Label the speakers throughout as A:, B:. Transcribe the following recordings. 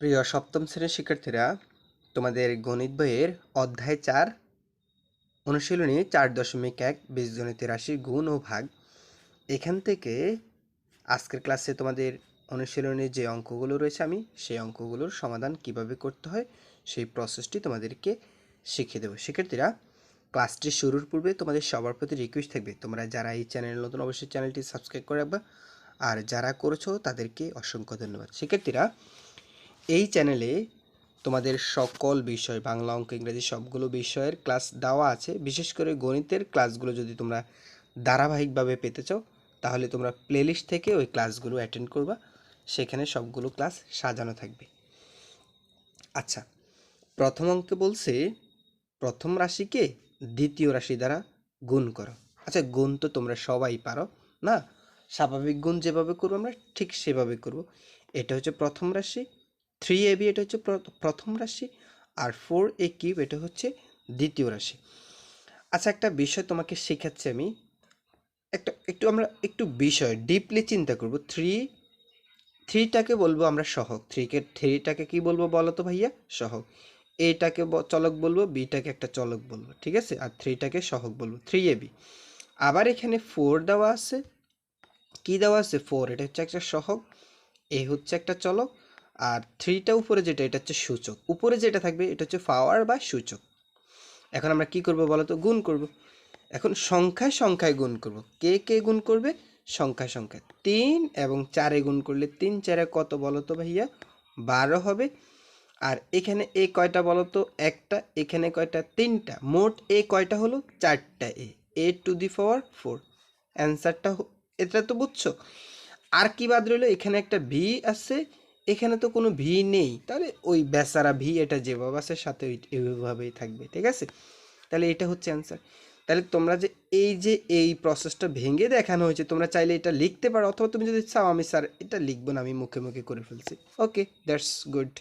A: প্রিয় সপ্তম শ্রেণির শিক্ষার্থীরা, তোমাদের গণিত বইয়ের অধ্যায় চার, অনুশীলনী চার দশমিক এক, বীজগণিত রাশি গুণ ও ভাগ। এখান থেকে আজকের ক্লাসে তোমাদের অনুশীলনের যে অঙ্কগুলো রয়েছে আমি, সেই অঙ্কগুলোর সমাধান কীভাবে করতে হয়, সেই প্রসেসটি তোমাদেরকে শিখিয়ে দেবো। শিক্ষার্থীরা, ক্লাসটি শুরুর পূর্বে তোমাদের সবার প্রতি রিকোয়েস্ট থাকবে, তোমরা যারা এই চ্যানেল নতুন, অবশ্যই চ্যানেলটি সাবস্ক্রাইব করে রাখবা। আর যারা করেছ, তাদেরকে অসংখ্য ধন্যবাদ। শিক্ষার্থীরা এই চ্যানেলে তোমাদের সকল বিষয়, বাংলা অঙ্ক, ইংরেজি সবগুলো বিষয়ের ক্লাস দেওয়া আছে। বিশেষ করে গণিতের ক্লাসগুলো যদি তোমরা ধারাবাহিকভাবে পেতে চাও, তাহলে তোমরা প্লেলিস্ট থেকে ওই ক্লাসগুলো অ্যাটেন্ড করবা। সেখানে সবগুলো ক্লাস সাজানো থাকবে। আচ্ছা প্রথম অঙ্কে বলছে, প্রথম রাশিকে দ্বিতীয় রাশি দ্বারা গুণ করো। আচ্ছা গুণ তো তোমরা সবাই পারো, না? স্বাভাবিক গুণ যেভাবে করব আমরা, ঠিক সেভাবে করব। এটা হচ্ছে প্রথম রাশি। থ্রি এ বি এটা হচ্ছে প্র- প্রথম রাশি আর ফোর এ কিউব এটা হচ্ছে দ্বিতীয় রাশি। আচ্ছা একটা বিষয় তোমাকে শেখাচ্ছি আমি। একটা, একটু আমরা একটু বিষয় ডিপলি চিন্তা করব। থ্রি, থ্রিটাকে বলব আমরা সহক। থ্রিকে, থ্রিটাকে কি বলব বলো তো ভাইয়া? সহক। এটাকে চলক বলব, বিটাকে একটা চলক বলব, ঠিক আছে? আর থ্রিটাকে সহক বলব, থ্রি এ বি। আবার এখানে ফোর দেওয়া আছে। কি দেওয়া আছে? ফোর, এটা হচ্ছে একটা সহক, এ হচ্ছে একটা চলক আর থ্রিটা উপরে যেটা, এটা হচ্ছে সূচক। উপরে যেটা থাকবে, এটা হচ্ছে পাওয়ার বা সূচক। এখন আমরা কি করব বলো তো? গুণ করব। এখন সংখ্যায় সংখ্যায় গুণ করব। কে কে গুণ করবে? সংখ্যায় সংখ্যায়। তিন এবং চারে গুণ করলে তিন, চারে কত বলো তো ভাইয়া? বারো হবে। আর এখানে এ কয়টা বলো তো? একটা, এখানে কয়টা? তিনটা। মোট এ কয়টা হলো? চারটা এ। এ টু দি পাওয়ার ফোর। অ্যান্সারটা এটা তো বুঝছ? আর কি বাদ রইল? এখানে একটা ভি আছে। এখানে তো কোনো ভি নেই। তাহলে ওই বেচারা ভি এটা যেভাবে আছে, সাথে এইভাবেই থাকবে, ঠিক আছে? তাহলে এটা হচ্ছে অ্যান্সার তাহলে তোমরা যে এই যে এই প্রসেসটা ভেঙে দেখানো হয়েছে, তোমরা চাইলে এটা লিখতে পারো, অথবা তুমি যদি চাও আমি স্যার এটা লিখব না, আমি মুখে মুখে করে ফেলছি। ওকে দ্যাটস গুড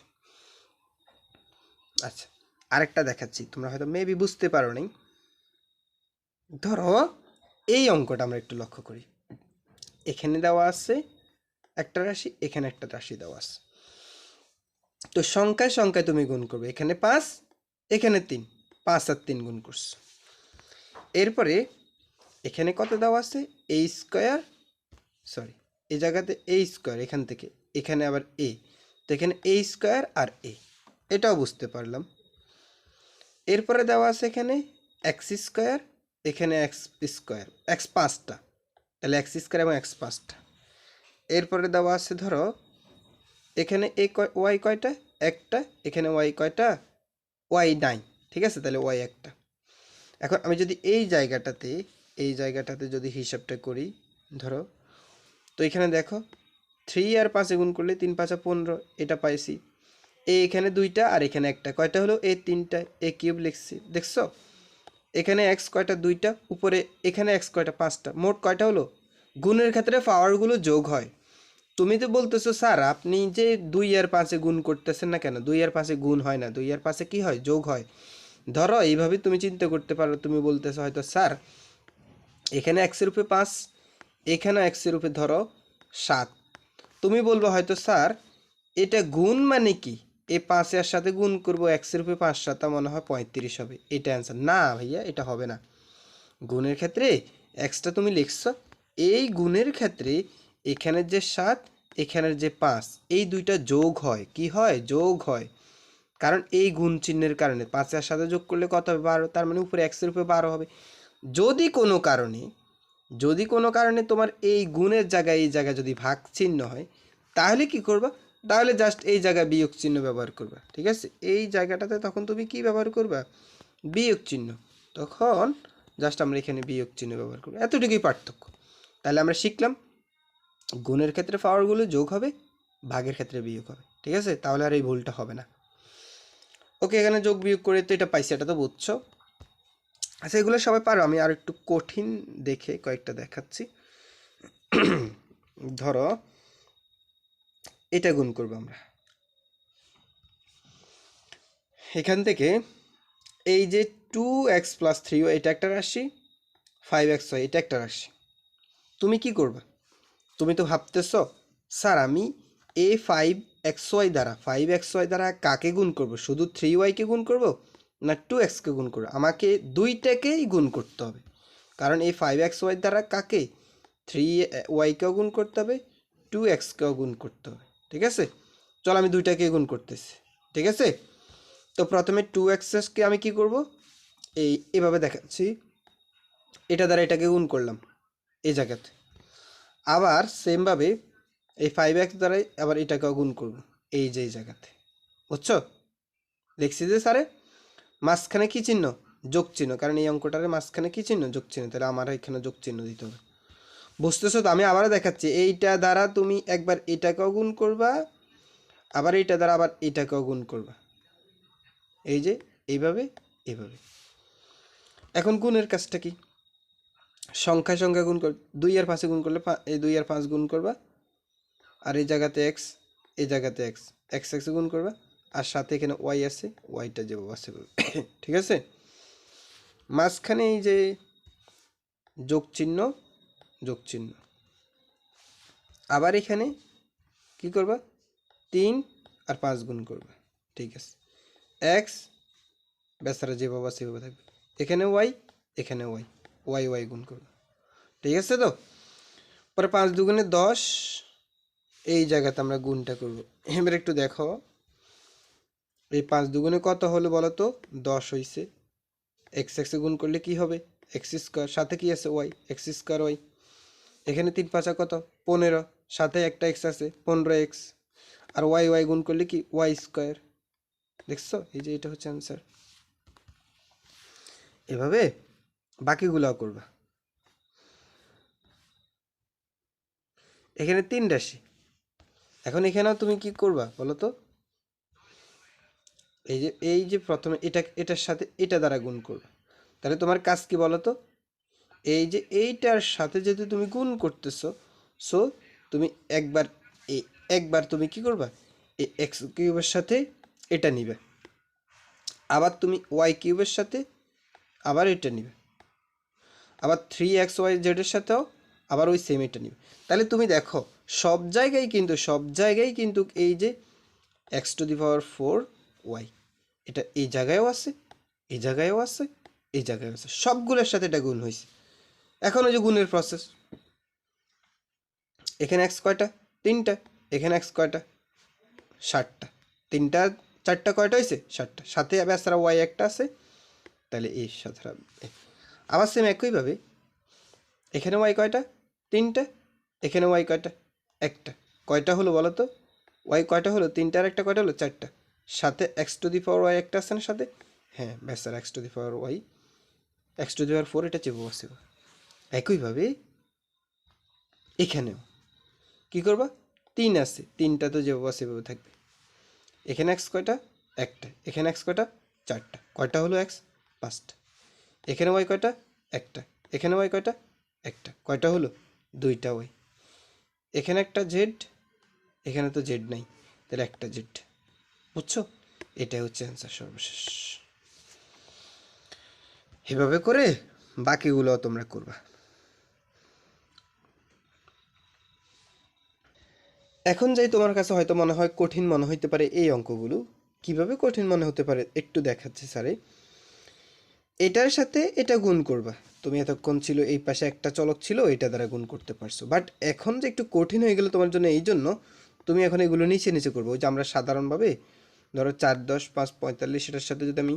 A: আচ্ছা আরেকটা দেখাচ্ছি, তোমরা হয়তো মেবি বুঝতে পারো নি ধরো, এই অঙ্কটা আমরা একটু লক্ষ্য করি। এখানে দেওয়া আছে একটা রাশি, এখানে একটা রাশি দেওয়া আছে। তো সংখ্যায় সংখ্যায় তুমি গুণ করবে। এখানে পাঁচ, এখানে তিন, পাঁচ আর তিন গুণ করছ। এরপরে এখানে কত দেওয়া আছে? এ স্কোয়ার সরি এই জায়গাতে এ স্কোয়ার এখান থেকে, এখানে আবার এ তো এখানে এ স্কোয়ার আর এ এটাও বুঝতে পারলাম। এরপরে দেওয়া আছে এখানে এক্স স্কোয়ার এখানে এক্স স্কোয়ার এক্স পাঁচটা, তাহলে এক্স স্কোয়ার এবং এক্স পাঁচটা। এরপরে দেওয়া আছে ধরো, এখানে এ কয়, ওয়াই কয়টা? একটা, এখানে ওয়াই কয়টা? ওয়াই নাই, ঠিক আছে? তাহলে ওয়াই একটা। এখন আমি যদি এই জায়গাটাতে এই জায়গাটাতে যদি হিসাবটা করি, ধরো, তো এখানে দেখো থ্রি আর পাঁচে গুণ করলে তিন, পাঁচা পনেরো, এটা পাইছি। এ এখানে দুইটা আর এখানে একটা। কয়টা হলো? এ তিনটা, এ কিউব লিখছি। দেখছ? এখানে এক্স কয়টা? দুইটা, উপরে এখানে এক্স কয়টা? পাঁচটা। মোট কয়টা হলো? গুণের ক্ষেত্রে পাওয়ারগুলো যোগ হয়। তুমি তো বলতেছো, স্যার, আপনি যে দুই আর পাঁচে গুণ করতেছেন না কেন? দুই আর পাঁচে গুণ হয় না। দুই আর পাঁচে কি হয়? যোগ হয়। ধরো, এইভাবে তুমি চিন্তা করতে পারো, তুমি বলতেছো হয়তো, স্যার, এখানে এক্সের রূপে পাঁচ, এখানে এক্সের রূপে ধরো সাত। তুমি বলব হয়তো, স্যার, এটা গুণ মানে কি? এই পাঁচের সাথে গুণ করব এক্সের রূপে পাঁচ সাতা মনে হয় পঁয়ত্রিশ হবে। এটা অ্যান্সার না, ভাইয়া, এটা হবে না। গুণের ক্ষেত্রে এক্সটা তুমি লিখছো এই গুণের ক্ষেত্রে এখানের যে সাত, এখানের যে পাঁচ, এই দুইটা যোগ হয়। কি হয়? যোগ হয়। কারণ এই গুণ চিহ্নের কারণে পাঁচের সাথে যোগ করলে কত হবে? বারো। তার মানে উপরে এক্সের উপরে বারো হবে। যদি কোনো কারণে, যদি কোনো কারণে তোমার এই গুণের জায়গায় এই জায়গায় যদি ভাগ চিহ্ন হয়, তাহলে কি করবা? তাহলে জাস্ট এই জায়গায় বিয়োগ চিহ্ন ব্যবহার করবা। ঠিক আছে? এই জায়গাটাতে তখন তুমি কি ব্যবহার করবা? বিয়োগ চিহ্ন। তখন জাস্ট আমরা এখানে বিয়োগ চিহ্ন ব্যবহার করব। এতটুকুই পার্থক্য। তাহলে আমরা শিখলাম গুণের ক্ষেত্রে পাওয়ারগুলো যোগ হবে, ভাগের ক্ষেত্রে বিয়োগ হবে, ঠিক আছে? তাহলে আর এই ভুলটা হবে না। ওকে এখানে যোগ বিয়োগ করে তো এটা পাইছি, এটা তো বুঝছ। আচ্ছা এগুলো সবাই পারো, আমি আর একটু কঠিন দেখে কয়েকটা দেখাচ্ছি। ধরো, এটা গুণ করব আমরা। এখান থেকে এই যে টু এক্স প্লাস থ্রি এটা একটা রাশি ফাইভ এক্স হয় এটা একটা রাশি। তুমি কি করবে? তুমি তো ভাবতেছ, স্যার, আমি এ ফাইভ এক্স ওয়াই দ্বারা ফাইভ এক্স ওয়াই দ্বারা কাকে গুণ করব? শুধু থ্রি ওয়াইকে গুণ করব না টু এক্সকে গুণ করব? আমাকে দুইটাকেই গুণ করতে হবে। কারণ এই ফাইভ এক্স ওয়াই দ্বারা কাকে? থ্রি ওয়াইকেও গুণ করতে হবে টু এক্সকেও গুণ করতে হবে। ঠিক আছে? চল আমি দুইটাকে গুণ করতেছি। ঠিক আছে? তো প্রথমে টু এক্সকে আমি কি করব? এই, এভাবে দেখাচ্ছি। এটা দ্বারা এটাকে গুণ করলাম। এই জায়গাতে। আবার সেমভাবে এই ফাইভ এক্স দ্বারাই আবার এটাকেও গুণ করব, এই যে এই জায়গাতে। বুঝছ? লিখছি যে স্যারে মাঝখানে কী চিহ্ন? যোগ চিহ্ন, কারণ এই অঙ্কটার মাঝখানে কী চিহ্ন? যোগ চিহ্ন, তাহলে আমার এখানে যোগ চিহ্ন দিতে হবে। বুঝতেছো তো? আমি আবারও দেখাচ্ছি, এইটা দ্বারা তুমি একবার এটাকেও গুণ করবা, আবার এইটা দ্বারা আবার এটাকেও গুণ করবা। এই যে, এইভাবে এইভাবে। এখন গুণের কাজটা কি? সংখ্যা সংখ্যা গুণ কর দুই আর পাঁচে গুণ করলে এই দুই আর পাঁচ গুণ করবা। আর এই জায়গাতে এক্স এই জায়গাতে এক্স এক্স এক্সে গুণ করবা। আর সাথে এখানে ওয়াই আছে ওয়াইটা যে আছে ঠিক আছে? মাঝখানে এই যে যোগ চিহ্ন যোগ চিহ্ন। আবার এখানে কি করবা? তিন আর পাঁচ গুণ করবা। ঠিক আছে? এক্স বেচারা যেভাবে সেভাবে থাকবে। এখানে ওয়াই এখানে ওয়াই ওয়াই ওয়াই গুণ করবা। ঠিক আছে তো? পরে পাঁচ দুগুণে দশ, এই জায়গাতে আমরা গুণটা করব। এবার একটু দেখো, এই পাঁচ দুগুণে কত হলো বলো তো? দশ হইছে। এক্স এক্সে গুণ করলে কি হবে? এক্স স্কোয়ার সাথে কি আছে? ওয়াই এক্স স্কোয়ার ওয়াই এখানে তিন পাঁচা কত? পনেরো। সাথে একটা এক্স আছে, পনেরো এক্স আর ওয়াই ওয়াই গুণ করলে কি? ওয়াই স্কোয়ার দেখছ? এই যে এটা হচ্ছে অ্যান্সার এভাবে বাকিগুলাও করবা। এখানে তিন রাশি। এখন এখানেও তুমি কি করবা বলো তো? এই যে এই যে প্রথমে এটা, এটার সাথে এটা দ্বারা গুণ করবে। তাহলে তোমার কাজ কি বলো তো? এই যে এইটার সাথে যেহেতু তুমি গুণ করতেছো সো তুমি একবার এই একবার তুমি কি করবা? এই এক্স কিউবের সাথে এটা নিবে। আবার তুমি ওয়াই কিউবের সাথে আবার এটা নিবে। আবার থ্রি এক্স ওয়াই জেডের সাথেও আবার ওই সেম এটা নিবে। তাহলে তুমি দেখো, সব জায়গায় কিন্তু, সব জায়গায় কিন্তু এই যে X to the power four Y এটা এই জায়গায়ও আছে, এই জায়গায়ও আছে, এই জায়গায়ও আছে। সবগুলোর সাথে এটা গুণ হয়েছে। এখন ওই যে গুণের প্রসেস এখানে এক্স কয়টা? তিনটা। এখানে এক্স কয়টা? ষাটটা তিনটা, চারটা কয়টা হয়েছে? ষাটটা সাথে বেচারা ওয়াই একটা আছে। তাহলে এই সাথে আবার সেম একইভাবে। এখানে ওয়াই কয়টা? তিনটা। এখানে ওয়াই কয়টা? একটা। কয়টা হলো বলো তো? ওয়াই কয়টা হলো? তিনটা আর একটা কয়টা হলো? চারটা। সাথে X to the power Y একটা আছে না সাথে? হ্যাঁ ব্যাস sir X to the power Y X to the power four এটা চেপে বসে একইভাবে এখানেও। কি করবা? তিন আছে। তিনটা তো যেভাবে সেভাবে থাকবে। এখানে এক্স কয়টা? একটা। এখানে এক্স কয়টা? চারটা। কয়টা হলো এক্স পাঁচটা। এখানে ওয়াই কয়টা? একটা। এখানে ওয়াই কয়টা? একটা। কয়টা হলো? দুইটা ওয়াই। এখানে একটা জেড, এখানে তো জেড নাই। তাহলে একটা জেড। বুঝছ? এটাই হচ্ছে অ্যান্সার সর্বশেষ। এভাবে করে বাকিগুলোও তোমরা করবা। এখন যাই তোমার কাছে হয়তো মনে হয় কঠিন মনে হইতে পারে এই অঙ্কগুলো। কীভাবে কঠিন মনে হতে পারে একটু দেখাচ্ছি স্যারে এটার সাথে এটা গুণ করবা। তুমি এতক্ষণ ছিল, এই পাশে একটা চলক ছিল, এটা দ্বারা গুণ করতে পারছ। বাট এখন যে একটু কঠিন হয়ে গেল তোমার জন্য এই জন্য, তুমি এখন এগুলো নিচে নিচে করব। ওই যে আমরা সাধারণভাবে ধরো চার, দশ, পাঁচ, পঁয়তাল্লিশ, এটার সাথে যদি আমি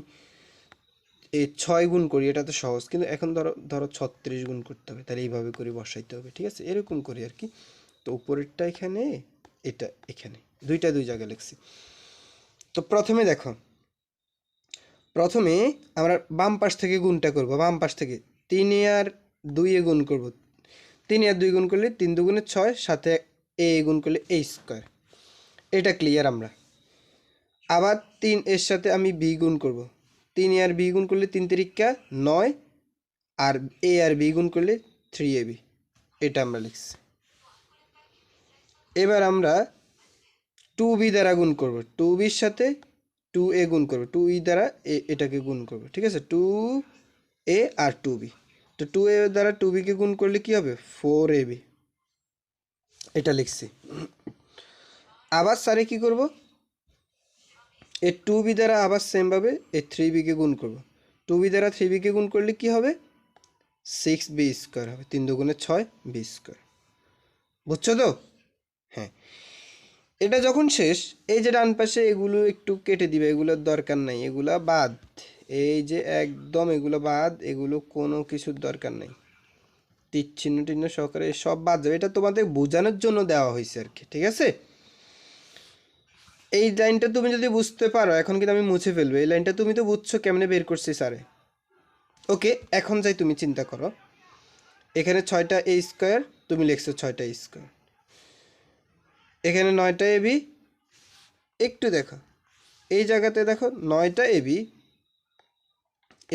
A: এই ছয় গুণ করি, এটা তো সহজ। কিন্তু এখন ধরো ধরো ছত্রিশ গুণ করতে হবে, তাহলে এইভাবে করে বসাইতে হবে, ঠিক আছে? এরকম করি আর কি। তো উপরেরটা এখানে, এটা এখানে। দুইটা দুই জায়গায় লিখছি। তো প্রথমে দেখো প্রথমে আমরা বাম পাশ থেকে গুণটা করব, বাম পাশ থেকে। তিন আর দুইয়ে গুণ করব। তিন আর দুই গুণ করলে তিন দুগুণে ছয় সাথে এ গুণ করলে এই স্কোয়ার। এটা ক্লিয়ার আমরা। আবার তিন এর সাথে আমি বি গুণ করব। তিন আর বি গুণ করলে তিন তিরিকা নয় আর এ আর বি গুণ করলে থ্রি এ বি। এটা আমরা লিখছি। এবার আমরা টু বি দ্বারা গুণ করব। টু বির সাথে টু এ গুণ করব। টু ই দ্বারা এ, এটাকে গুণ করব। ঠিক আছে? টু এ আর টু বি তো টু এ দ্বারা টু বিকে গুণ করলে কি হবে? ফোর এ বি এটা লিখছি। আবার স্যারে কী করব? এ টু বি দ্বারা আবার সেমভাবে এ থ্রি বিকে গুণ করব। টু বি দ্বারা থ্রি বিকে গুণ করলে কি হবে? সিক্স বি স্কোয়ার হবে। তিন দুগুণে ছয় বি স্কোয়ার বুঝছ তো? হ্যাঁ। এটা যখন শেষ, এই যে ডান পাশে এগুলো একটু কেটে দিবে, এগুলোর দরকার নাই, এগুলা বাদ। এই যে একদম এগুলো বাদ, এগুলো কোনো কিছুর দরকার নেই। তীরচিহ্ন টিহ্ন সহকারে সব বাদ যাবে। এটা তোমাদের বোঝানোর জন্য দেওয়া হয়েছে আর কি, ঠিক আছে? এই লাইনটা তুমি যদি বুঝতে পারো, এখন কিন্তু আমি মুছে ফেলব। এই লাইনটা তুমি তো বুঝছ কেমনে বের করছি স্যারে? ওকে, এখন যাই তুমি চিন্তা করো। এখানে ছয়টা এ স্কোয়ার তুমি লিখছো ছয়টা স্কোয়ার এখানে নয়টা এবি একটু দেখো। এই জায়গাতে দেখো নয়টা এবি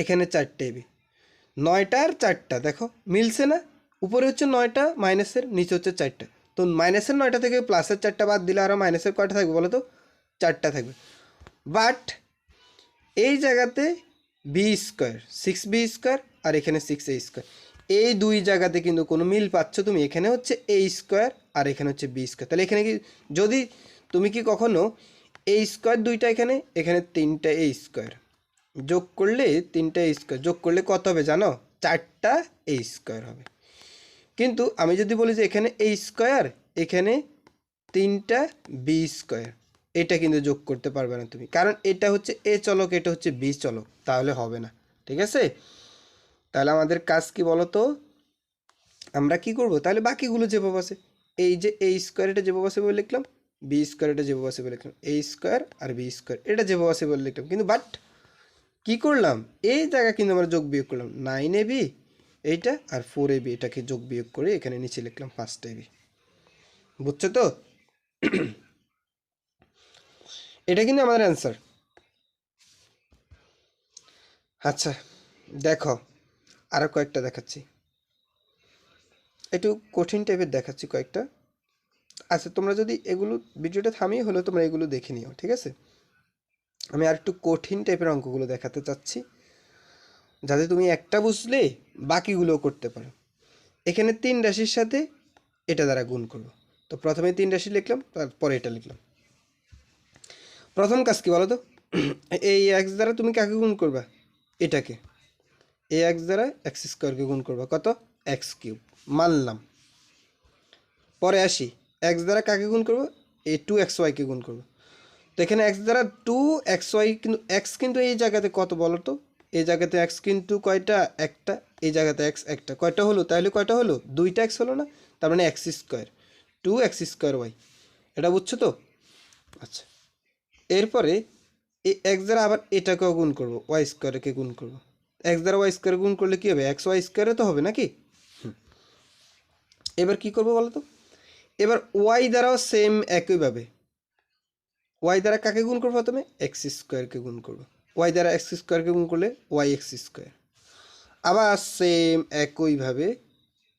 A: এখানে চারটে এবি নয়টা আর চারটা, দেখো, মিলছে না? উপরে হচ্ছে নয়টা মাইনাসের নিচে হচ্ছে চারটা। তো মাইনাসের নয়টা থেকে প্লাসের চারটা বাদ দিলে আরও মাইনাসের কয়টা থাকবে বলো তো? চারটা থাকবে। বাট এই জায়গাতে B square six B square আর এখানে সিক্স এ স্কোয়ার এই দুই জায়গাতে কিন্তু কোনো মিল পাচ্ছ তুমি। এখানে হচ্ছে এ স্কোয়ার আর এখানে হচ্ছে বি স্কোয়ার তাহলে এখানে কি যদি তুমি কি কখনো এ স্কোয়ার দুইটা এখানে এখানে তিনটা এ স্কোয়ার যোগ করলে তিনটা এ স্কোয়ার যোগ করলে কত হবে জানো? চারটা এ স্কোয়ার হবে। কিন্তু আমি যদি বলি যে এখানে এ স্কোয়ার এখানে তিনটা বি স্কোয়ার এটা কিন্তু যোগ করতে পারবে না তুমি। কারণ এটা হচ্ছে এ চলক, এটা হচ্ছে বি চলক। তাহলে হবে না। ঠিক আছে? তাহলে আমাদের কাজ কি বলো তো আমরা কি করব? তাহলে বাকিগুলো যেভাবে আছে। এই যে এই স্কোয়ার এটা যেভাবে আছে বলে লিখলাম বি স্কোয়ার এটা যেভাবে আছে বলে লিখলাম। এ স্কোয়ার আর বি স্কোয়ার এটা যেভাবে আছে বলে লিখলাম। কিন্তু বাট কি করলাম? এই জায়গা কিন্তু আমরা যোগ বিয়োগ করলাম। নাইন এ বি এইটা আর ফোর এ বি এটাকে যোগ বিয়োগ করে এখানে নিচে লিখলাম ফার্স্ট এ বি বুঝছ তো? এটা কিন্তু আমাদের অ্যান্সার আচ্ছা দেখো। আরও কয়েকটা দেখাচ্ছি। একটু কঠিন টাইপের দেখাচ্ছি কয়েকটা। আচ্ছা তোমরা যদি এগুলো, ভিডিওটা থামিয়ে হলেও তোমরা এগুলো দেখে নিও, ঠিক আছে? আমি আর একটু কঠিন টাইপের অঙ্কগুলো দেখাতে চাচ্ছি। যাতে তুমি একটা বুঝলে, বাকিগুলোও করতে পারো। এখানে তিন রাশির সাথে এটা দ্বারা গুণ করব তো প্রথমে তিন রাশি লিখলাম, তারপরে এটা লিখলাম। প্রথম কাজ কি বলো তো এই এক্স দ্বারা তুমি কাকে গুণ করবা? এটাকে। এ এক্স দ্বারা এক্স স্কোয়ারকে গুণ করবা। কত? এক্স কিউব মানলাম। পরে আসি। এক্স দ্বারা কাকে গুণ করব? এ টু এক্স ওয়াইকে গুণ করব। তো এখানে এক্স দ্বারা টু এক্স ওয়াই কিন্তু এক্স কিন্তু এই জায়গাতে কত বলো তো? এই জায়গাতে এক্স কিন্তু কয়টা? একটা। এই জায়গাতে এক্স একটা। কয়টা হলো? তাহলে কয়টা হলো? দুইটা এক্স হলো না? তার মানে X square two X square Y এটা বুঝছ তো? আচ্ছা। এরপরে এই এক্স দ্বারা আবার এটাকেও গুণ করব। ওয়াই স্কোয়ারকে গুণ করব। এক্স দ্বারা ওয়াই স্কোয়ার গুণ করলে কী হবে? এক্স ওয়াই স্কোয়ারে তো হবে নাকি। এবার কি করব বলো তো এবার ওয়াই দ্বারাও সেম একইভাবে ওয়াই দ্বারা কাকে গুণ করব প্রথমে? এক্স স্কোয়ারকে গুণ করব। ওয়াই দ্বারা এক্স স্কোয়ারকে গুণ করলে ওয়াই এক্স স্কোয়ার আবার সেম একইভাবে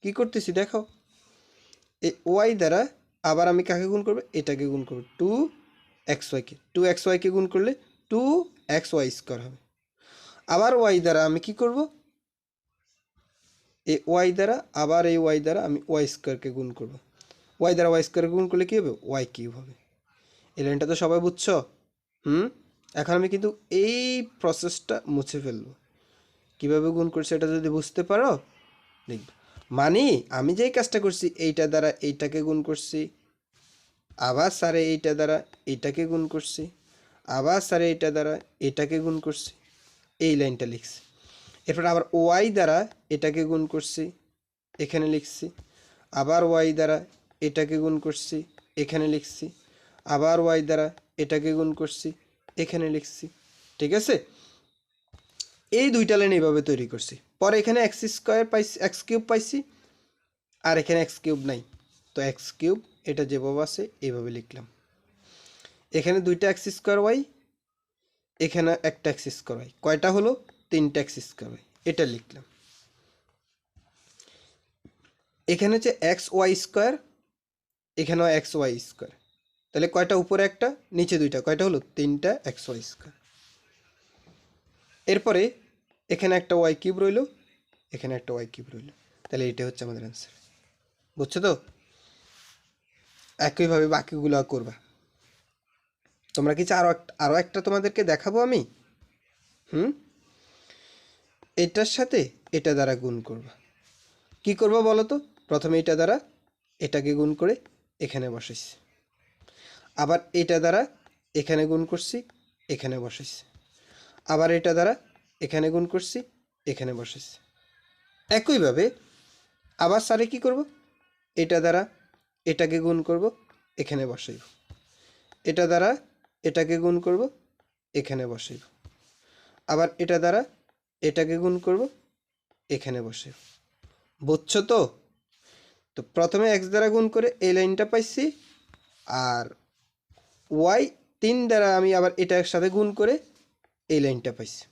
A: কি করতেছি দেখো? এই ওয়াই দ্বারা আবার আমি কাকে গুণ করব? এটাকে গুণ করব। টু এক্স ওয়াইকে টু এক্স ওয়াইকে গুণ করলে টু এক্স ওয়াই স্কোয়ার হবে। আবার ওয়াই দ্বারা আমি কি করব? এই ওয়াই দ্বারা, আবার এই ওয়াই দ্বারা আমি ওয়াই স্কোয়ারকে গুণ করব। ওয়াই দ্বারা ওয়াই স্কোয়ারকে গুণ করলে কী হবে? ওয়াই কিউব হবে। এই লাইনটা তো সবাই বুঝছ? হুম? এখন আমি কিন্তু এই প্রসেসটা মুছে ফেলব। কীভাবে গুণ করছি এটা যদি বুঝতে পারো, দেখবে। মানে আমি যেই কাজটা করছি, এইটা দ্বারা এইটাকে গুণ করছি। আবার স্যারে এইটা দ্বারা এইটাকে গুণ করছি। আবার স্যারে এইটা দ্বারা এটাকে গুণ করছি। এই লাইনটা লিখছি। এরপর আবার ওয়াই দ্বারা এটাকে গুণ করছি, এখানে লিখছি। আবার ওয়াই দ্বারা এটাকে গুণ করছি, এখানে লিখছি। আবার ওয়াই দ্বারা এটাকে গুণ করছি, এখানে লিখছি। ঠিক আছে? এই দুইটা লাইন এইভাবে তৈরি করছি। পরে এখানে এক্স স্কোয়ার পাইছি, এক্স কিউব পাইছি, আর এখানে এক্স কিউব নাই। তো এক্স কিউব, এটা যেভাবে আছে, এইভাবে লিখলাম। এখানে দুইটা এক্স স্কোয়ার ওয়াই এখানে একটা এক্স স্কোয়ার ওয়াই কয়টা হলো? তিনটা এক্স স্কোয়ার ওয়াই এটা লিখলাম। এখানে হচ্ছে এক্স ওয়াই স্কোয়ার এখানেও এক্স ওয়াই স্কোয়ার তাহলে কয়টা উপরে একটা? নিচে দুইটা। কয়টা হলো? তিনটা এক্স ওয়াই স্কোয়ার এরপরে এখানে একটা ওয়াই কিউব রইল, এখানে একটা ওয়াই কিউব রইল। তাহলে এটা হচ্ছে আমাদের অ্যান্সার বুঝছ তো? একইভাবে বাকিগুলো করবা। তোমরা কি আরও আরও একটা তোমাদেরকে দেখাবো আমি? হুম? এটার সাথে এটা দ্বারা গুণ করবা। কি করব বলো তো? প্রথমে এটা দ্বারা, এটাকে গুণ করে এখানে বসাইছি। আবার এটা দ্বারা, এখানে গুণ করছি, এখানে বসাইছি। আবার এটা দ্বারা, এখানে গুণ করছি, এখানে বসাইছি। একইভাবে আবার স্যারে কি করব? এটা দ্বারা, এটাকে গুণ করব, এখানে বসাইব। এটা দ্বারা এটাকে গুণ করব, এখানে বসাইব আবার এটা দ্বারা এটাকে গুণ করব, এখানে বসাইব বুঝছ তো? তো প্রথমে এক্স দ্বারা গুণ করে এই লাইনটা পাইছি, আর ওয়াই তিন দ্বারা আমি আবার এটার সাথে গুণ করে এই লাইনটা পাইছি।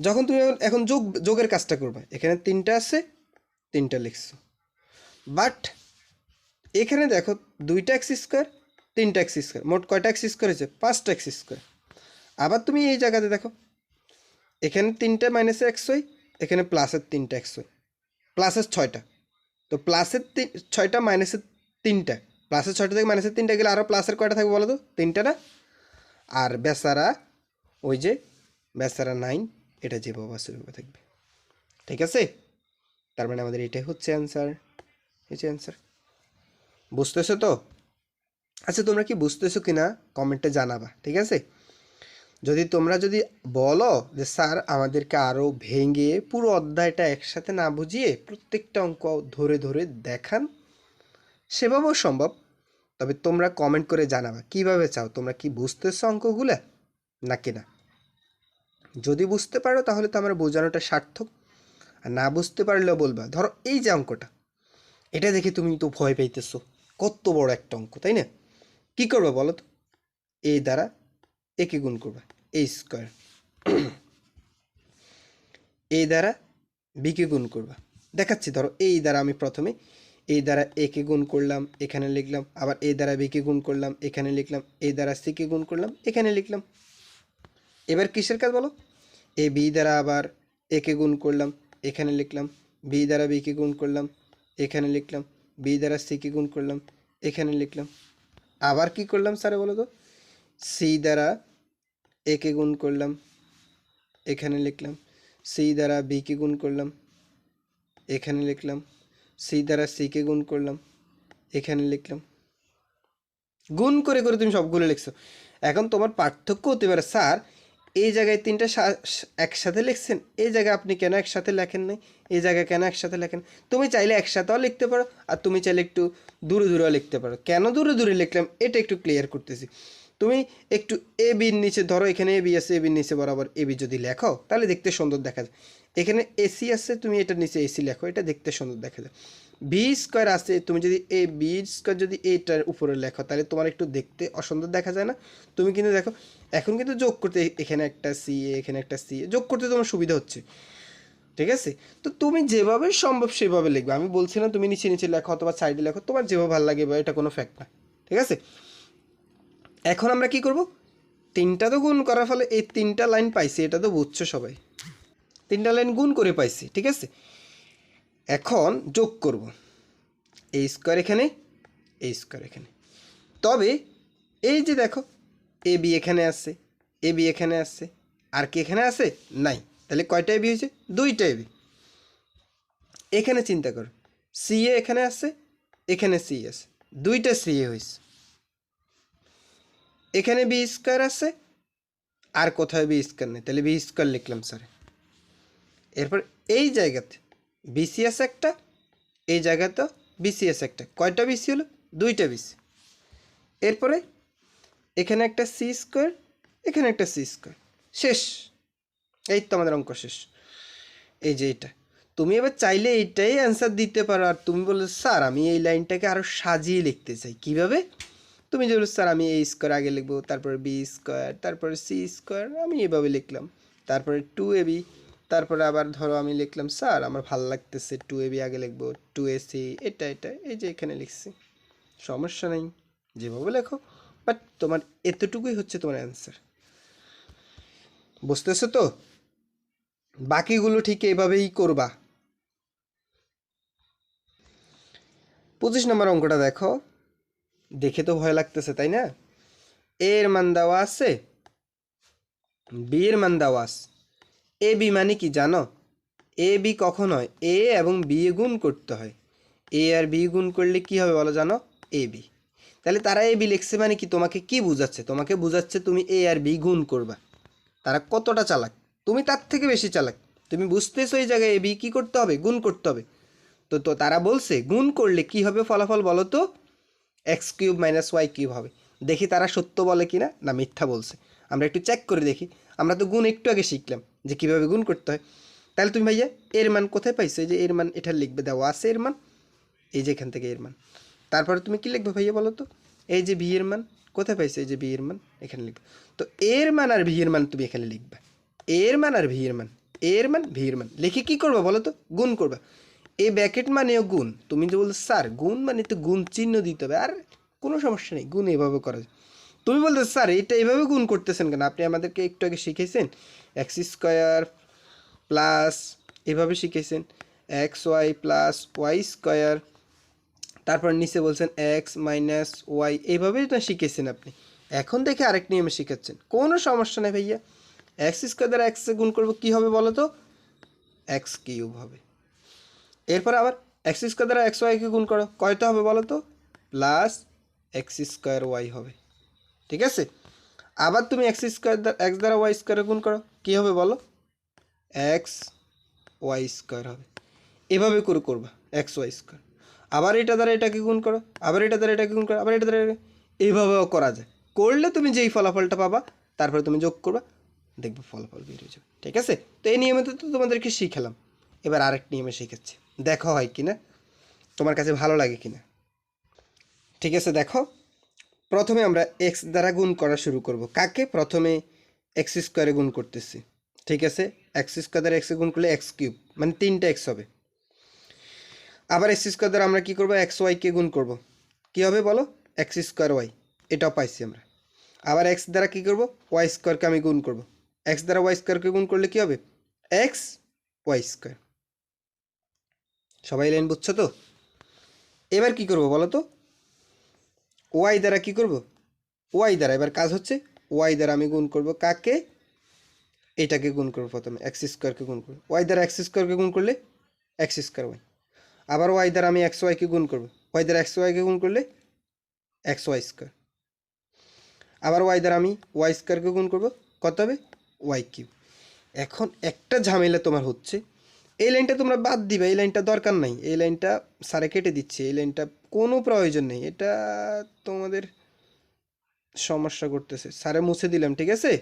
A: যখন তুমি এখন- এখন যোগ যোগের কাজটা করবে, এখানে তিনটা আছে, তিনটা লিখছো। বাট এখানে দেখো দুইটা এক্স স্কোয়ার তিনটা এক্স স্কোয়ার মোট কয়টা এক্স স্কোয়ার হয়েছে? পাঁচটা এক্স স্কোয়ার আবার তুমি এই জায়গাতে দেখো, এখানে তিনটা মাইনাসের হয় এখানে প্লাসের তিনটা হয় প্লাসের ছয়টা। তো প্লাসের তিন ছয়টা মাইনাসের তিনটা। প্লাসের ছয়টা থেকে মাইনাসের তিনটা গেলে আরও প্লাসের কয়টা থাকবে বলো তো? তিনটা না? আর বেচারা, ওই যে বেচারা নাইন এটা যেভাবে আছে সেভাবে থাকবে। ঠিক আছে? তার মানে আমাদের এটাই হচ্ছে অ্যান্সার হচ্ছে অ্যান্সার বুঝতেছো তো? আচ্ছা তোমরা কি বুঝতেছো কি না কমেন্টে জানাবা, ঠিক আছে? যদি তোমরা যদি বলো যে, স্যার, আমাদেরকে আরও ভেঙে পুরো অধ্যায়টা একসাথে না বুঝিয়ে প্রত্যেকটা অঙ্ক ধরে ধরে দেখান, সেভাবেও সম্ভব। তবে তোমরা কমেন্ট করে জানাবা, কীভাবে চাও? তোমরা কি বুঝতেছো অঙ্কগুলো নাকি না যদি বুঝতে পারো, তাহলে তো আমার বোঝানোটা সার্থক। আর না বুঝতে পারলেও বলবা, ধরো এই যে অঙ্কটা, এটা দেখে তুমি তো ভয় পাইতেছো, কত বড় একটা অঙ্ক, তাই না? কি করবে বলো তো? এই দ্বারা একে গুণ করবা। এই স্কোয়ার এই দ্বারা বিকে গুণ করবা। দেখাচ্ছি, ধরো এই দ্বারা আমি প্রথমে এই দ্বারা একে গুণ করলাম, এখানে লিখলাম, আবার এই দ্বারা বিকে গুণ করলাম, এখানে লিখলাম এই দ্বারা সিকে গুণ করলাম, এখানে লিখলাম। এবার কিসের কাজ বলো? এ বি দ্বারা আবার একে গুণ করলাম, এখানে লিখলাম বি দ্বারা বিকে গুণ করলাম, এখানে লিখলাম বি দ্বারা সিকে গুণ করলাম, এখানে লিখলাম। আবার কি করলাম স্যারে বলো তো? সি দ্বারা একে গুণ করলাম। এখানে লিখলাম। সি দ্বারা বিকে গুণ করলাম। এখানে লিখলাম। সি দ্বারা সিকে গুণ করলাম। এখানে লিখলাম। গুণ করে করে তুমি সবগুলো লিখছো। এখন তোমার পার্থক্য হতে পারে। স্যার এই জায়গায় তিনটা একসাথে লিখছেন, এই জায়গায় আপনি কেন একসাথে লেখেন নাই? এই জায়গায় কেন একসাথে লেখেন? তুমি চাইলে একসাথেও লিখতে পারো, আর তুমি চাইলে একটু দূরে দূরেও লিখতে পারো। কেন দূরে দূরে লিখলাম? এটা একটু ক্লিয়ার করতেছি। তুমি একটু এ বির নিচে, ধরো এখানে এ বি আছে এ বির নিচে বরাবর এ বি যদি লেখো, তাহলে দেখতে সুন্দর দেখা যায়। এখানে এসি আছে, তুমি এটার নিচে এসি লেখো, এটা দেখতে সুন্দর দেখা যায়। বি স্কোয়ার আছে, তুমি যদি এ বি স্কোয়ার যদি এটার উপরে লেখো, তাহলে তোমার একটু দেখতে অসুন্দর দেখা যায় না? তুমি কিন্তু দেখো, এখন কিন্তু যোগ করতে এখানে একটা সি এখানে একটা সি যোগ করতে তোমার সুবিধা হচ্ছে। ঠিক আছে? তো তুমি যেভাবে সম্ভব সেভাবে লিখবে। আমি বলছি না তুমি নিচে নিচে লেখো অথবা সাইডে লেখো, তোমার যেভাবে ভালো লাগে বা এটা কোনো ফ্যাক্ট না। ঠিক আছে? এখন আমরা কি করব? তিনটা তো গুণ করার ফলে এই তিনটা লাইন পাইছি, এটা তো বুঝছ সবাই। তিনটা লাইন গুণ করে পাইছি, ঠিক আছে? এখন যোগ করব। এই স্কোয়ার এখানে এই স্কোয়ার এখানে। তবে এই যে দেখো এ বি এখানে আছে এ বি এখানে আছে, আর কি এখানে আছে? নাই। তাহলে কয়টা এবি হয়েছে? দুইটা এবি এখানে চিন্তা করো সি এ এখানে আছে, এখানে সি আছে। দুইটা সি এ হয়েছে। এখানে বি স্কোয়ার আছে, আর কোথায় বি স্কোয়ার নেই। তাহলে বি স্কোয়ার লিখলাম স্যার এরপর এই জায়গাতে বিসি আছে একটা, এই জায়গাতে বিসি আছে একটা। কয়টা বিসি হলো? দুইটা বিসি। এরপরে এখানে একটা সি স্কোয়ার, এখানে একটা সি স্কোয়ার। শেষ। এই তো আমাদের অঙ্ক শেষ। এই যে এটা তুমি এবার চাইলে এইটাই অ্যান্সার দিতে পারো। আর তুমি বলো স্যার, আমি এই লাইনটাকে আরও সাজিয়ে লিখতে চাই। কীভাবে? তুমি যে বলো স্যার, আমি এই স্কোয়ার আগে লিখব, তারপরে বি স্কোয়ার, তারপরে সি স্কোয়ার, আমি এভাবে লিখলাম। তারপরে টু এ বি তারপরে আবার ধরো আমি লিখলাম, স্যার, আমার ভালো লাগতেছে টু এ বি আগে লিখব টু এ সি এটা এটা, এই যে এখানে লিখছি। সমস্যা নেই, যেভাবে লেখো বাট তোমার এতটুকুই হচ্ছে তোমার অ্যান্সার বুঝতেছো তো? বাকিগুলো ঠিক এইভাবেই করবা। পঁচিশ নম্বর অঙ্কটা দেখো। দেখে তো ভয় লাগতেছে, তাই না? এর মান দেওয়া আছে বি এর মান দেওয়া আছে। এ বি মানে কি জানো? এ বি কখন হয় এ এবং বি এ গুণ করতে হয়। এ আর বি গুণ করলে কি হবে বলো জানো? A B. তাহলে তারা এ বি লিখছে মানে কি? তোমাকে কি বুঝাচ্ছে? তোমাকে বুঝাচ্ছে তুমি এ আর বি গুণ করবা। তারা কতটা চালাক? তুমি তার থেকে বেশি চালাক। তুমি বুঝতেছো এই জায়গায় এ বি কী করতে হবে? গুণ করতে হবে। তো তো তারা বলছে, গুণ করলে কি হবে ফলাফল বলো তো? X cube minus Y cube হবে। দেখি তারা সত্য বলে কি না না মিথ্যা বলছে। আমরা একটু চেক করে দেখি। আমরা তো গুণ একটু আগে শিখলাম যে কীভাবে গুণ করতে হয়। তাহলে তুমি ভাইয়া, এর মান কোথায় পাইছো? এই যে এর মান এটা লিখবে, দেওয়া আছে এর মান। এই যে এখান থেকে এর মান। তারপরে তুমি কি লিখবে ভাইয়া বলো তো? এই যে এর মান, কোথায় পাইছো এই যে এর মান? এখানে লিখবে। তো এর মান আর ভি এর মান তুমি এখানে লিখবে। এর মান আর ভি এর মান এর মান ভি এর মান। লিখে কি করবা বলো তো? গুণ করবা। এই ব্যাকেট মানেও গুণ। তুমি যে বলছো, স্যার, গুণ মানে তো গুণ চিহ্ন দিতে হবে। আর কোনো সমস্যা নেই, গুণ এভাবে করা যায়। তুমি বলতে স্যার এটা এভাবে গুণ করতেছেন কেন? আপনি আমাদেরকে একটু আগে শিখেছেন এক্স স্কোয়ার প্লাস এভাবে শিখেছেন X Y plus Y square তারপর নিচে বলছেন এক্স মাইনাস ওয়াই এইভাবেই না শিখেছেন আপনি। এখন দেখে আরেক নিয়মে শিখাচ্ছেন। কোনো সমস্যা নেই ভাইয়া। এক্স স্কোয়ার দ্বারা এক্সে গুণ করব কী হবে বলো তো? এক্স কিউব হবে। এরপর আবার এক্স স্কোয়ার দ্বারা এক্স ওয়াইকে গুণ করো। কয়টা হবে বলো তো? প্লাস এক্স স্কোয়ার ওয়াই হবে। ঠিক আছে? আবার তুমি এক্স স্কোয়ার এক্স দ্বারা ওয়াই স্কোয়ারে গুণ করো। কী হবে বলো? এক্স ওয়াই স্কোয়ার হবে। এভাবে করে করবা এক্স ওয়াই স্কোয়ার আবার এটা দ্বারা এটাকে গুণ করো, আবার এটা দ্বারা এটাকে গুণ করো, আবার এটা দ্বারা এইভাবেও করা। যায়। করলে তুমি যেই ফলাফলটা পাবা, তারপরে তুমি যোগ করবা, দেখবে ফলাফল বের হয়ে যাবে। ঠিক আছে? তো এই নিয়মে তো তোমাদেরকে শিখালাম। এবার আরেক নিয়মে শিখাচ্ছি। দেখো হয় কি না তোমার কাছে ভালো লাগে কি না ঠিক আছে, দেখো। প্রথমে আমরা এক্স দ্বারা গুণ করা শুরু করব। কাকে? প্রথমে এক্স স্কোয়ারে গুণ করতেছি। ঠিক আছে? এক্স স্কোয়ার দ্বারা এক্সে গুণ করলে এক্স কিউব মানে তিনটা এক্স হবে। আবার এক্স স্কোয়ার দ্বারা আমরা কী করব? এক্স ওয়াইকে গুণ করব। কী হবে বলো? এক্স স্কোয়ার ওয়াই, এটাও পাইছি আমরা। আবার এক্স দ্বারা কী করব? ওয়াই স্কোয়ারকে আমি গুণ করব। এক্স দ্বারা ওয়াই স্কোয়ারকে গুণ করলে কী হবে? X Y square. সবাই লাইন বুঝছ তো? এবার কি করব বলো তো? ওয়াই দ্বারা কি করব? ওয়াই দ্বারা। এবার কাজ হচ্ছে ওয়াই দ্বারা আমি গুণ করব কাকে? এটাকে গুণ করব প্রথমে, এক্স স্কোয়ারকে গুণ করব। ওয়াই দ্বারা এক্স স্কোয়ারকে গুণ করলে? X square y. আবার ওয়াই দ্বারা আমি এক্স ওয়াইকে গুণ করব? ওয়াই দ্বারা এক্স ওয়াইকে গুণ করলে? X y square. আবার ওয়াই দ্বারা আমি ওয়াই স্কোয়ারকে গুণ করব? কত হবে? ওয়াই কিউ এখন একটা ঝামেলা তোমার হচ্ছে, এই লাইনটা তোমরা বাদ দিবে, এই লাইনটা দরকার নাই, এই লাইনটা সারে কেটে দিচ্ছে, এই লাইনটা কোনো প্রয়োজন নেই। এটা তোমাদের সমস্যা করতেছে। সারে মুছে দিলাম, ঠিক আছে?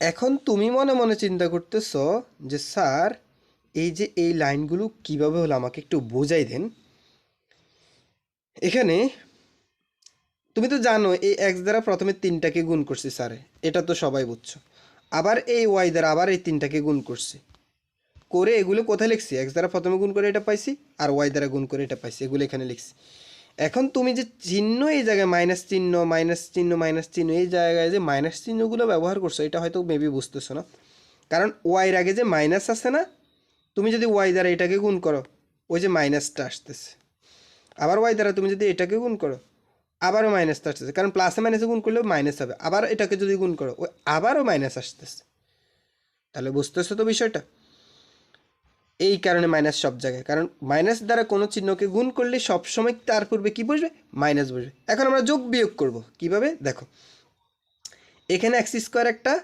A: এখন তুমি মনে মনে চিন্তা করতেছ যে, স্যার, এই যে এই লাইনগুলো কীভাবে হলো? আমাকে একটু বোঝাই দেন। এখানে তুমি তো জানো, এই এক্স দ্বারা প্রথমে তিনটাকে গুণ করছি স্যারে। এটা তো সবাই বুঝছ। আবার এই ওয়াই দ্বারা আবার এই তিনটাকে গুণ করছি। করে এগুলো কোথায় লিখছি? এক্স দ্বারা প্রথমে গুণ করে এটা পাইছি আর ওয়াই দ্বারা গুণ করে এটা পাইছি, এগুলো এখানে লিখছি। এখন তুমি যে চিহ্ন এই জায়গায় মাইনাস চিহ্ন মাইনাস চিহ্ন মাইনাস চিহ্ন, এই জায়গায় যে মাইনাস চিহ্নগুলো ব্যবহার করছ, এটা হয়তো মেবি বুঝতেছো না। কারণ ওয়াইয়ের আগে যে মাইনাস আছে না, তুমি যদি ওয়াই দ্বারা এটাকে গুণ করো, ওই যে মাইনাসটা আসতেছে। আবার ওয়াই দ্বারা তুমি যদি এটাকে গুণ করো, আবারও মাইনাসটা আসতেছে। কারণ প্লাসে মাইনাসে গুণ করলেও মাইনাস হবে। আবার এটাকে যদি গুণ করো, ওই আবারও মাইনাস আসতেছে। তাহলে বুঝতেছো তো বিষয়টা? এই কারণে মাইনাস সব জায়গায়। কারণ মাইনাস দ্বারা কোনো চিহ্নকে গুণ করলে সবসময় তার পূর্বে কী বসবে? মাইনাস বসবে। এখন আমরা যোগ বিয়োগ করব। কীভাবে? দেখো। এখানে এক্স স্কোয়ার একটা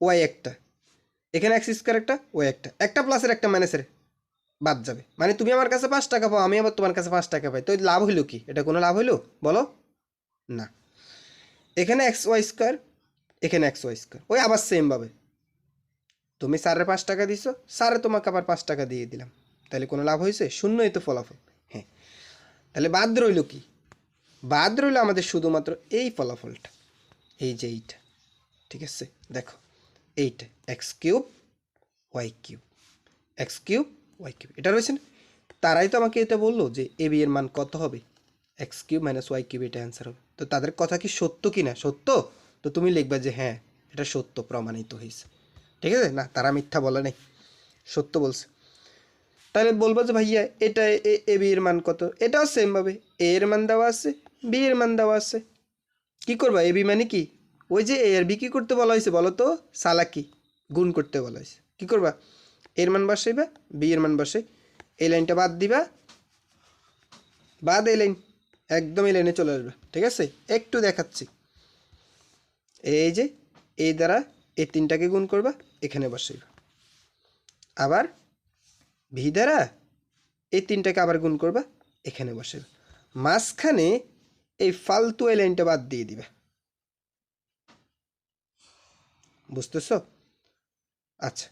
A: ওয়াই একটা। এখানে এক্স স্কোয়ার একটা ওয়াই একটা। একটা প্লাসের একটা মাইনাসের বাদ যাবে। মানে তুমি আমার কাছে পাঁচ টাকা পাও, আমি আবার তোমার কাছে পাঁচ টাকা পাই। তো লাভ হইল কি? এটা কোনো লাভ হইল? বলো? না। এখানে এক্স ওয়াই স্কোয়ার এখানে এক্স ওয়াই স্কোয়ার ওই আবার সেমভাবে তুমি স্যারের পাঁচ টাকা দিছো, স্যারে তোমাকে আবার পাঁচ টাকা দিয়ে দিলাম। তাহলে কোনো লাভ হয়েছে? শূন্যই তো ফলাফল। হ্যাঁ। তাহলে বাদ রইল কি? বাদ রইল আমাদের শুধুমাত্র এই ফলাফলটা। এই যে এইটা। ঠিক আছে? দেখো, এইটা, x cube, y cube. X cube, y cube. এটা রয়েছে না? তারাই তো আমাকে এটা বলল যে এ, বি এর মান কত হবে? X cube minus y cube, এটা অ্যান্সার হবে। তো তাদের কথা কি সত্য কি না সত্য? তো তুমি লিখবা যে হ্যাঁ এটা সত্য প্রমাণিত হয়েছে। ঠিক আছে? না, তারা মিথ্যা বলে নাই। সত্য বলছে। তাহলে বলব যে ভাইয়া, এটা এ বি এর মান কত? এটাও সেম ভাবে। এ এর মান দেওয়া আছে, বি এর মান দেওয়া আছে। কি করবা? এ, বি মানে কি? ওই যে এ আর বি কি করতে বলা হয়েছে বলো তো? সালাকি, গুণ করতে বলা হয়েছে। কি করবা? এর মান বসাইবা, বি এর মান বসে এই লাইনটা বাদ দিবা। বাদ এই লাইন। একদম এই লাইনে চলে আসবে। ঠিক আছে? একটু দেখাচ্ছি। এই যে এই দ্বারা এই তিনটাকে গুণ করবা। এখানে বসাইবা আবার ভি দ্বারা এই তিনটাকে আবার গুণ করবা, এখানে বসাইবা মাঝখানে এই ফালতু এই লাইনটা বাদ দিয়ে দিবে। বুঝতেছো? আচ্ছা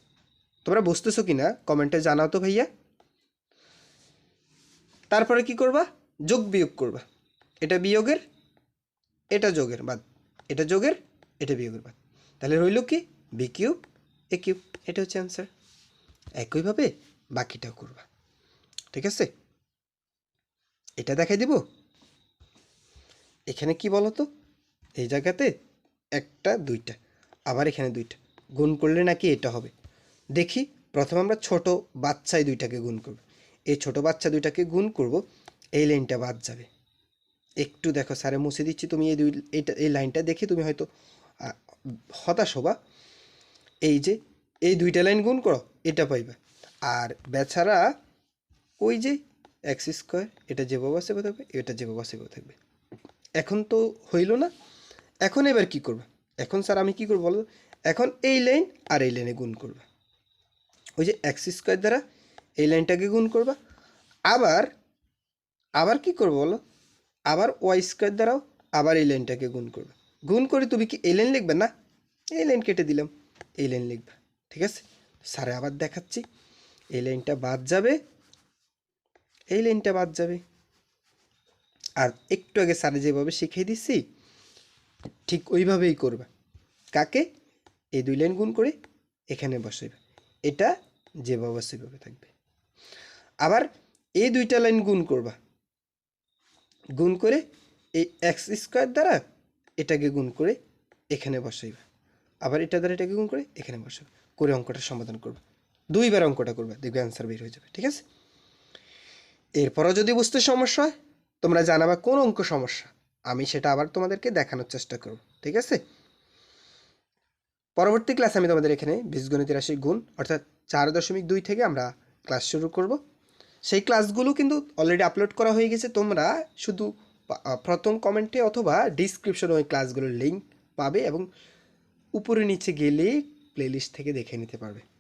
A: তোমরা বুঝতেছো কি না কমেন্টে জানাও তো ভাইয়া। তারপরে কি করবা? যোগ বিয়োগ করবা। এটা বিয়োগের, এটা যোগের বাদ। এটা যোগের, এটা বিয়োগের বাদ। তাহলে রইল কি? বি কিউব এ কিউব এটা হচ্ছে অ্যান্সার একইভাবে বাকিটাও করবা। ঠিক আছে? এটা দেখাই দিব। এখানে কি বলো তো? এই জায়গাতে একটা, দুইটা, আবার এখানে দুইটা। গুণ করলে নাকি এটা হবে। দেখি, প্রথমে আমরা ছোট বাচ্চায় দুইটাকে গুণ করব। এই ছোট বাচ্চা দুইটাকে গুণ করব, এই লাইনটা বাদ যাবে। একটু দেখো, স্যারে মুছে দিচ্ছি, তুমি এই দুই এইটা এই লাইনটা দেখে তুমি হয়তো হতাশ হবা। এই যে, এই দুইটা লাইন গুণ করো, এটা পাইবা। আর বেচারা ওই যে এক্স স্কোয়ার, এটা যেভাবে সেভাবে থাকবে, এটা যেভাবে সেভাবে থাকবে। এখন তো হইল না। এখন এবার কি করবে? এখন স্যার আমি কি করব বলো? এখন এই লাইন আর এই লাইনে গুণ করবা। ওই যে এক্স স্কোয়ার দ্বারা এই লাইনটাকে গুণ করবা। আবার আবার কি করব বলো? আবার ওয়াই স্কোয়ার দ্বারাও আবার এই লাইনটাকে গুণ করবে। গুণ করে তুমি কি এই লাইন লিখবে না? এই লাইন কেটে দিলাম। এই লাইন লিখবা, ঠিক আছে? স্যারে আবার দেখাচ্ছি, এই লাইনটা বাদ যাবে, এই লাইনটা বাদ যাবে। আর একটু আগে স্যারে যেভাবে শিখিয়ে দিচ্ছি ঠিক ওইভাবেই করবা। কাকে? এই দুই লাইন গুণ করে এখানে বসাইবে। এটা যেভাবে সেভাবে থাকবে। আবার এই দুইটা লাইন গুণ করবা। গুণ করে এই এক্স স্কোয়ার দ্বারা এটাকে গুণ করে এখানে বসাইবা। আবার এটা দ্বারা এটাকে গুণ করে এখানে বসাবে করে অঙ্কটা সমাধান করবে। দুইবার অঙ্কটা করবে, দেখবে অ্যান্সার বের হয়ে যাবে, ঠিক আছে? এরপরও যদি বুঝতে সমস্যা হয়, তোমরা জানাবা কোন অঙ্ক সমস্যা। আমি সেটা আবার তোমাদেরকে দেখানোর চেষ্টা করব, ঠিক আছে? পরবর্তী ক্লাসে আমি তোমাদের এখানে বীজগণিত রাশি গুণ, অর্থাৎ চার দশমিক দুই থেকে আমরা ক্লাস শুরু করব। সেই ক্লাসগুলো কিন্তু অলরেডি আপলোড করা হয়ে গেছে, তোমরা শুধু প্রথম কমেন্টে অথবা ডিসক্রিপশনে ওই ক্লাসগুলোর লিঙ্ক পাবে এবং উপরে নিচে গেলে প্লেলিস্ট থেকে দেখে নিতে পারবে।